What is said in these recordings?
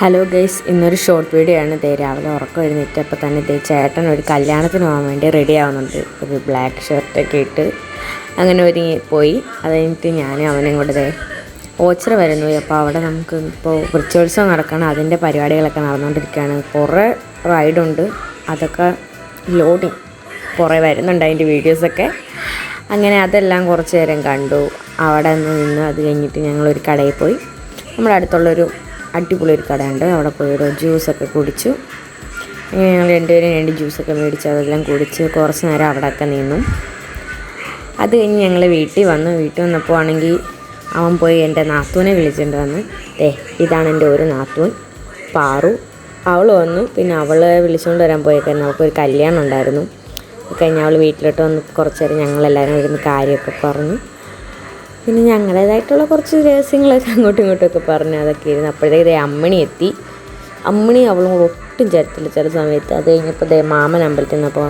Hello guys ഇന്നൊരു short video ആണ്. ദേ രാവിലെ ഉറക്കം എഴുന്നേറ്റ് അപ്പോൾ തന്നെ ദേ ചേട്ടൻ ഒരു കല്യാണത്തിന് പോകാൻ വേണ്ടി റെഡി ആവുന്നുണ്ട്. ഒരു ബ്ലാക്ക് ഷർട്ടൊക്കെ ഇട്ട് അങ്ങനെ ഒരുങ്ങി പോയി. അത് കഴിഞ്ഞിട്ട് ഞാനും അവനും കൂടെ ദേ ഓച്ചർ വരുന്നു. അപ്പോൾ അവിടെ നമുക്ക് ഇപ്പോൾ വൃക്ഷോത്സവം നടക്കണം. അതിന്റെ പരിപാടികളൊക്കെ നടന്നുകൊണ്ടിരിക്കുകയാണ്. കുറേ റൈഡുണ്ട് അതൊക്കെ ലോഡിങ് കുറേ വരുന്നുണ്ട് അതിന്റെ വീഡിയോസൊക്കെ അങ്ങനെ അതെല്ലാം കുറച്ച് നേരം കണ്ടു. അവിടെ നിന്ന് അത് കഴിഞ്ഞിട്ട് ഞങ്ങളൊരു കടയിൽ പോയി. നമ്മുടെ അടുത്തുള്ളൊരു അടിപൊളി ഒരു കടയുണ്ട്. അവിടെ പോയി ജ്യൂസൊക്കെ കുടിച്ചു. ഞങ്ങൾ രണ്ടുപേരും രണ്ട് ജ്യൂസൊക്കെ മേടിച്ച് അതെല്ലാം കുടിച്ച് കുറച്ച് നേരം അവിടെയൊക്കെ നിന്നു. അത് കഴിഞ്ഞ് ഞങ്ങൾ വീട്ടിൽ വന്നു. വീട്ടിൽ വന്നപ്പോൾ ആണെങ്കിൽ അവൻ പോയി എന്റെ നാത്തൂനെ വിളിച്ചിട്ട് വന്ന് ഏ ഇതാണ് എന്റെ ഒരു നാത്തൂൻ പാറു. അവൾ വന്നു. പിന്നെ അവളെ വിളിച്ചുകൊണ്ട് വരാൻ പോയേക്കായിരുന്നു. അവൾക്കൊരു കല്യാണം ഉണ്ടായിരുന്നു. കഴിഞ്ഞ് അവൾ വീട്ടിലോട്ട് വന്ന് കുറച്ച് നേരം ഞങ്ങളെല്ലാവരും ഇരുന്ന് കാര്യമൊക്കെ പറഞ്ഞു. പിന്നെ ഞങ്ങളുടേതായിട്ടുള്ള കുറച്ച് രഹസ്യങ്ങളൊക്കെ അങ്ങോട്ടും ഇങ്ങോട്ടുമൊക്കെ പറഞ്ഞു. അതൊക്കെ ഇരുന്ന് അപ്പോഴത്തേക്ക് ദേ അമ്മണി എത്തി. അമ്മണി അവളും കൂടെ ഒട്ടും ചേർത്തില്ല ചില സമയത്ത്. അത് കഴിഞ്ഞപ്പോൾ ദേ മാമൻ അമ്പലത്തിൽ നിന്നപ്പോൾ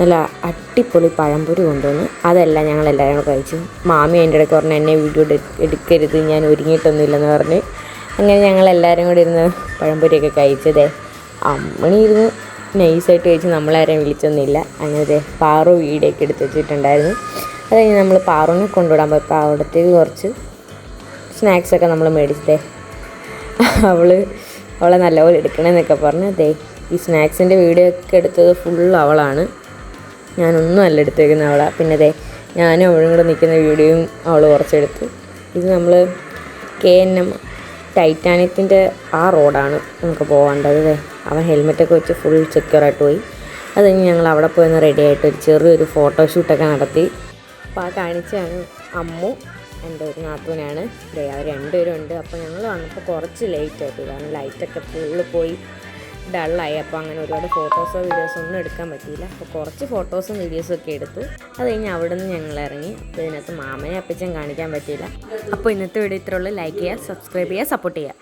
നല്ല അടിപൊളി പഴംപൊരി കൊണ്ടുവന്ന് അതെല്ലാം ഞങ്ങൾ എല്ലാവരും കൂടെ കഴിച്ചു. മാമി എന്റെ ഇടയ്ക്ക് പറഞ്ഞു എന്നെ വീഡിയോ എടുക്കരുത് ഞാൻ ഒരുങ്ങിയിട്ടൊന്നുമില്ലെന്ന് പറഞ്ഞ്. അങ്ങനെ ഞങ്ങൾ എല്ലാവരും കൂടി ഇരുന്ന് പഴംപൊരിയൊക്കെ കഴിച്ചതേ അമ്മണി ഇരുന്ന് നൈസായിട്ട് കഴിച്ച് നമ്മളാരെയും വിളിച്ചൊന്നുമില്ല. അങ്ങനെ ദേ പാറു വീടൊക്കെ എടുത്ത് വെച്ചിട്ടുണ്ടായിരുന്നു. കഴിഞ്ഞ് നമ്മൾ പാറുവിനെ കൊണ്ടുവിടാൻ പോയി. അവിടത്തേക്ക് കുറച്ച് സ്നാക്സൊക്കെ നമ്മൾ മേടിച്ചതേ അവൾ അവളെ നല്ലപോലെ എടുക്കണമെന്നൊക്കെ പറഞ്ഞ് ദേ ഈ സ്നാക്സിന്റെ വീഡിയോ ഒക്കെ എടുത്തത് ഫുൾ അവളാണ്. ഞാനൊന്നും അല്ല എടുത്തേക്കുന്ന അവളാണ് പിന്നെ ദേ ഞാനും അവളും കൂടെ നിൽക്കുന്ന വീഡിയോയും അവൾ കുറച്ചെടുത്ത്. ഇത് നമ്മൾ കെ എൻ എം ടൈറ്റാനിയത്തിന്റെ ആ റോഡാണ് നമുക്ക് പോകേണ്ടത് ദേ. അവൻ ഹെൽമെറ്റൊക്കെ വെച്ച് ഫുൾ സെക്യൂറായിട്ട് പോയി. അത് കഴിഞ്ഞ് ഞങ്ങൾ അവിടെ പോയി ഒന്ന് റെഡി ആയിട്ട് ഒരു ചെറിയൊരു ഫോട്ടോഷൂട്ടൊക്കെ നടത്തി. അപ്പോൾ ആ കാണിച്ചാണ് അമ്മു എന്റെ ഒരു നാത്തൂനാണ് ദേ അവർ രണ്ടുപേരും ഉണ്ട്. അപ്പോൾ ഞങ്ങൾ വന്നപ്പോൾ കുറച്ച് ലേറ്റ് ആയിട്ട് കാരണം ലൈറ്റൊക്കെ ഫുള്ള് പോയി. ഡള്ളായി അപ്പോൾ അങ്ങനെ ഒരുപാട് ഫോട്ടോസോ വീഡിയോസോ ഒന്നും എടുക്കാൻ പറ്റിയില്ല. അപ്പോൾ കുറച്ച് ഫോട്ടോസും വീഡിയോസും ഒക്കെ എടുത്തു. അത് കഴിഞ്ഞ് അവിടെ നിന്ന് ഞങ്ങൾ ഇറങ്ങി. അപ്പോൾ ഇതിനകത്ത് മാമനെ അപ്പച്ചൻ കാണിക്കാൻ പറ്റിയില്ല. അപ്പോൾ ഇന്നത്തെ വീഡിയോ ഇത്രയുള്ളൂ ലൈക്ക് ചെയ്യുക സബ്സ്ക്രൈബ് ചെയ്യുക സപ്പോർട്ട് ചെയ്യുക.